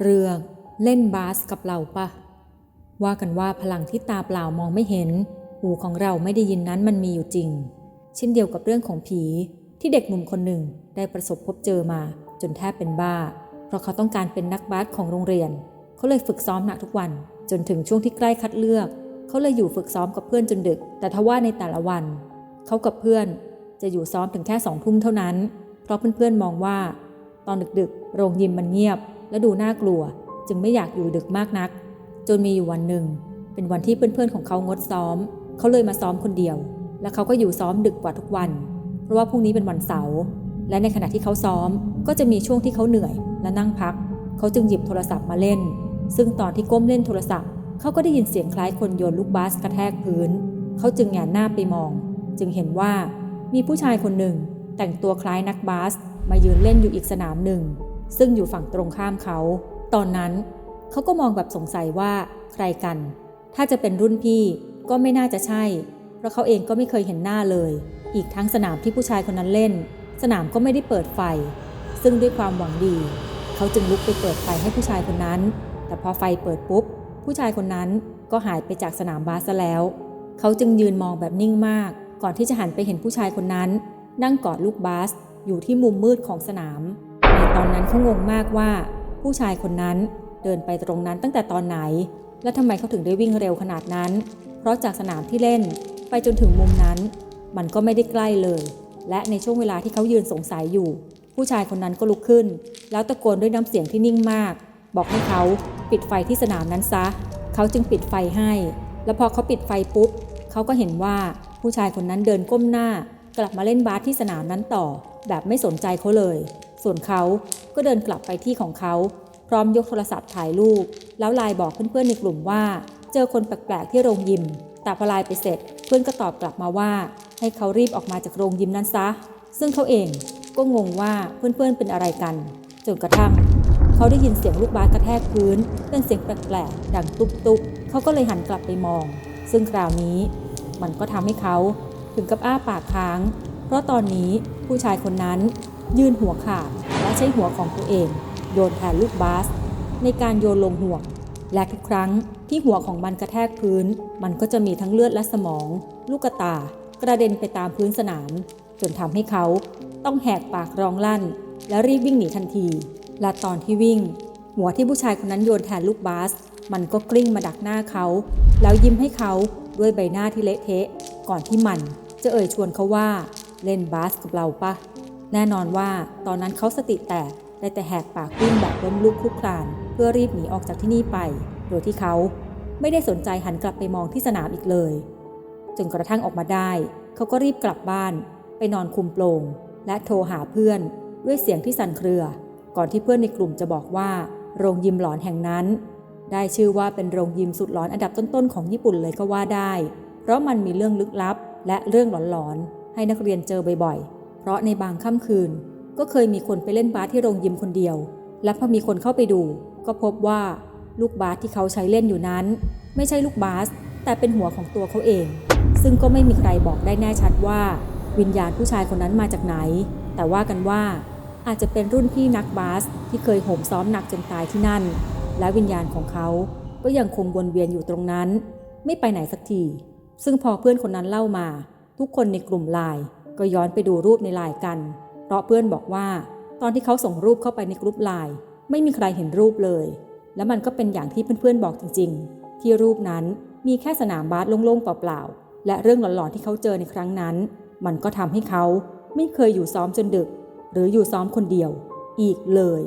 เรื่องเล่นบาสกับเราปะว่ากันว่าพลังที่ตาเปล่ามองไม่เห็น หูของเราไม่ได้ยินนั้นมันมีอยู่จริง เช่นเดียวกับเรื่องของผีที่เด็กหนุ่มคนหนึ่งได้ประสบพบเจอมาจนแทบเป็นบ้า เพราะเขาต้องการเป็นนักบาสของโรงเรียน เขาเลยฝึกซ้อมหนักทุกวัน จนถึงช่วงที่ใกล้คัดเลือก เขาเลยอยู่ฝึกซ้อมกับเพื่อนจนดึก แต่ทว่าในแต่ละวัน เขากับเพื่อนจะอยู่ซ้อมถึงแค่สองทุ่มเท่านั้น เพราะเพื่อนๆมองว่า ตอนดึกๆ โรงยิมมันเงียบ และดูน่ากลัว จึงไม่อยากอยู่ดึกมากนัก จนมีอยู่วันหนึ่ง เป็นวันที่เพื่อนๆของเขางดซ้อม เขาเลยมาซ้อมคนเดียว และเขาก็อยู่ซ้อมดึกกว่าทุกวัน เพราะว่าพรุ่งนี้เป็นวันเสาร์และในขณะที่เขาซ้อมก็จะมีช่วงที่เขาเหนื่อย และนั่งพัก เขาจึงหยิบโทรศัพท์มาเล่น ซึ่งตอนที่ก้มเล่นโทรศัพท์ เขาก็ได้ยินเสียงคล้ายคนโยนลูกบาสกระแทกพื้น เขาจึงแงนหน้าไปมอง จึงเห็นว่ามีผู้ชายคนหนึ่งแต่งตัวคล้ายนักบาส มายืนเล่นอยู่อีกสนามหนึ่ง ซึ่งอยู่ฝั่งตรงข้ามเขา ตอนนั้นเขาก็มองแบบสงสัยว่าใครกัน ถ้าจะเป็นรุ่นพี่ก็ไม่น่าจะใช่ เพราะเขาเองก็ไม่เคยเห็นหน้าเลย อีกทั้งสนามที่ผู้ชายคนนั้นเล่น สนามก็ไม่ได้เปิดไฟ ซึ่งด้วยความหวังดี เขาจึงลุกไปเปิดไฟให้ผู้ชายคนนั้น แต่พอไฟเปิดปุ๊บ ผู้ชายคนนั้นก็หายไปจากสนามบาสแล้ว เขาจึงยืนมองแบบนิ่งมาก ก่อนที่จะหันไปเห็นผู้ชายคนนั้น นั่งกอดลูกบาสอยู่ที่มุมมืดของสนาม ในตอนนั้นเขางงมากว่า ผู้ชายคนนั้นเดินไปตรงนั้นตั้งแต่ตอนไหน และทำไมเขาถึงได้วิ่งเร็วขนาดนั้น เพราะจากสนามที่เล่นไปจนถึงมุมนั้น มันก็ไม่ได้ใกล้เลย และในช่วงเวลาที่เขายืนสงสัยอยู่ ผู้ชายคนนั้นก็ลุกขึ้น แล้วตะโกนด้วยน้ำเสียงที่นิ่งมาก บอกให้เขาปิดไฟที่สนามนั้นซะ เขาจึงปิดไฟให้ แล้วพอเขาปิดไฟปุ๊บเขาก็เห็นว่าผู้ชายคนนั้นเดินก้มหน้ากลับมาเล่นบาสที่สนามนั้นต่อ แบบไม่สนใจเขาเลย ส่วนเขาก็เดินกลับไปที่ของเขา พร้อมยกโทรศัพท์ถ่ายรูป แล้วไลน์บอกเพื่อนๆในกลุ่มว่า เจอคนแปลกๆที่โรงยิม แต่พอไลน์ไปเสร็จ เพื่อนก็ตอบกลับมาว่า ให้เขารีบออกมาจากโรงยิมนั้นซะ ซึ่งเขาเองก็งงว่าเพื่อนๆเป็นอะไรกัน จนกระทั่ง เขาได้ยินเสียงลูกบาสกระแทกพื้น เป็นเสียงแปลกๆดังตุ๊บๆเขาก็เลยหันกลับไปมอง ซึ่งคราวนี้ มันก็ทำให้เขาถึงกับอ้าปากค้าง เพราะตอนนี้ผู้ชายคนนั้น ยืนหัวขาดและใช้หัวของตัวเอง โยนแทนลูกบาส ในการโยนลงห่วง และทุกครั้งที่หัวของมันกระแทกพื้น มันก็จะมีทั้งเลือดและสมอง ลูกตากระเด็นไปตามพื้นสนาม จนทำให้เขาต้องแหกปากร้องลั่น และรีบวิ่งหนีทันที และตอนที่วิ่ง หัวที่ผู้ชายคนนั้นโยนแทนลูกบาส มันก็กลิ้งมาดักหน้าเขา แล้วยิ้มให้เขาด้วยใบหน้าที่เละเทะ ก่อนที่มันจะเอ่ยชวนเขาว่าเล่นบาสกับเราปะ แน่นอนว่าตอนนั้นเขาสติแตกได้แต่แหกปากวิ่งแบบล้มลุกคลุกคลาน เพื่อรีบหนีออกจากที่นี่ไป โดยที่เขาไม่ได้สนใจหันกลับไปมองที่สนามอีกเลย จนกระทั่งออกมาได้ เขาก็รีบกลับบ้าน ไปนอนคุมโปลงและโทรหาเพื่อนด้วยเสียงที่สั่นเครือ ก่อนที่เพื่อนในกลุ่มจะบอกว่า โรงยิมหลอนแห่งนั้น ได้ชื่อว่าเป็นโรงยิมสุดหลอนอันดับต้นๆของญี่ปุ่นเลยก็ว่าได้ เพราะมันมีเรื่องลึกลับ และเรื่องหลอนๆให้นักเรียนเจอบ่อยๆ ราะในบางค่ำคืน ก็เคยมีคนไปเล่นบาสที่โรงยิมคนเดียว และพอมีคนเข้าไปดู ก็พบว่าลูกบาสที่เขาใช้เล่นอยู่นั้น ไม่ใช่ลูกบาส แต่เป็นหัวของตัวเขาเอง ซึ่งก็ไม่มีใครบอกได้แน่ชัดว่า วิญญาณผู้ชายคนนั้นมาจากไหน แต่ว่ากันว่า อาจจะเป็นรุ่นพี่นักบาสที่เคยโหมซ้อมหนักจนตายที่นั่น และวิญญาณของเขาก็ยังคงวนเวียนอยู่ตรงนั้น ไม่ไปไหนสักที ซึ่งพอเพื่อนคนนั้นเล่ามา ทุกคนในกลุ่มไลน์ ก็ย้อนไปดูรูปในไลน์กัน เพราะเพื่อนบอกว่า ตอนที่เขาส่งรูปเข้าไปในกลุ่มไลน์ไม่มีใครเห็นรูปเลย และมันก็เป็นอย่างที่เพื่อนๆบอกจริง ๆ ที่รูปนั้นมีแค่สนามบาสโล่งๆเปล่าๆและเรื่องหลอนๆที่เขาเจอในครั้งนั้น มันก็ทำให้เขาไม่เคยอยู่ซ้อมจนดึก หรืออยู่ซ้อมคนเดียว อีกเลย